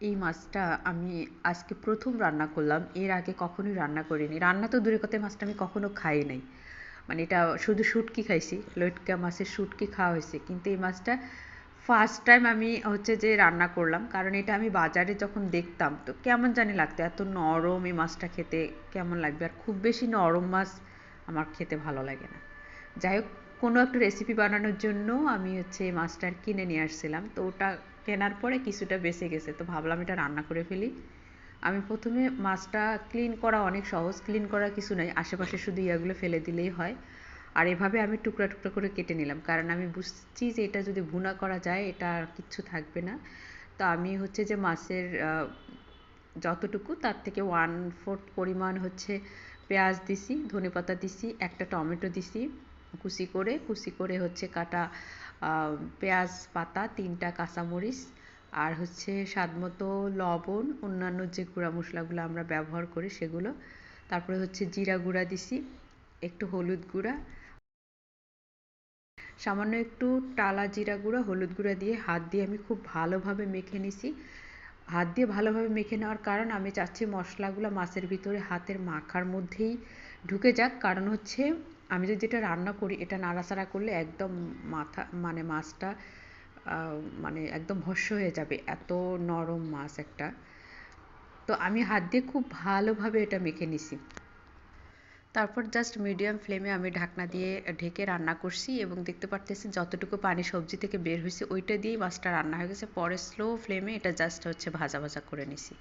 এই মাছটা আমি আজকে প্রথম রান্না করলাম। এর আগে কখনোই রান্না করিনি। রান্না তো দূরের কথা মাছটা আমি কখনো খাই নাই। মানে এটা শুধু শুটকি খাইছি, লটকা মাছের শুটকি খাওয়া হয়েছে। কিন্তু এই মাছটা ফার্স্ট টাইম আমি হচ্ছে যে রান্না করলাম। কারণ এটা আমি বাজারে যখন দেখতাম, তো কেমন জানি লাগতো, এত নরম এই মাছটা খেতে কেমন লাগবে। আর খুব বেশি নরম মাছ আমার খেতে ভালো লাগে না। যাই হোক কোনো একটা রেসিপি বানানোর জন্য আমি হচ্ছে মাছটা কিনে নিয়ে আসছিলাম। তো ওটা কেনার পরে কিছুটা বেঁচে গেছে। তো ভাবলাম এটা রান্না করে ফেলি। আমি প্রথমে মাছটা ক্লিন করা অনেক সহজ। ক্লিন করা কিছু নয় আশেপাশে শুধু ইয়াগুলো ফেলে দিলেই হয়। আর এভাবে আমি টুকরা টুকরা করে কেটে নিলাম। কারণ আমি বুঝছি যে এটা যদি ভুনা করা যায়, এটা আর কিচ্ছু থাকবে না। তো আমি হচ্ছে যে মাছের যতটুকু, তার থেকে ওয়ান ফোর্থ পরিমাণ হচ্ছে পেঁয়াজ দিছি ধনে পাতা দিছি, একটা টমেটো দিছি। কুচি করে কুচি করে হচ্ছে কাটা পেঁয়াজ পাতা, তিনটা কাঁচামরিচ আর হচ্ছে স্বাদ মতো লবণ, অন্যান্য যে গুঁড়া মশলাগুলো আমরা ব্যবহার করি সেগুলো। তারপরে হচ্ছে জিরা গুঁড়া দিছি, একটু হলুদ গুঁড়া। সামান্য একটু টালা জিরা গুঁড়া, হলুদ গুঁড়া দিয়ে হাত দিয়ে আমি খুব ভালোভাবে মেখে নিছি। হাত দিয়ে ভালোভাবে মেখে নেওয়ার কারণ আমি চাচ্ছি মশলাগুলো মাছের ভিতরে হাতের মাখার মধ্যেই ঢুকে যাক। কারণ হচ্ছে আমি যদি এটা রান্না করি, এটা নাড়াচাড়া করলে একদম মাথা মানে মাছটা মানে একদম ভস্য হয়ে যাবে। এত নরম মাছ একটা। তো আমি হাত দিয়ে খুব ভালোভাবে এটা মেখে নিছি। তারপর জাস্ট মিডিয়াম ফ্লেমে আমি ঢাকনা দিয়ে ঢেকে রান্না করছি এবং দেখতে পারতেছি যতটুকু পানি সবজি থেকে বের হয়েছে, ওইটা দিয়েই মাছটা রান্না হয়ে গেছে। পরে স্লো ফ্লেমে এটা জাস্ট হচ্ছে ভাজা ভাজা করে নিছি।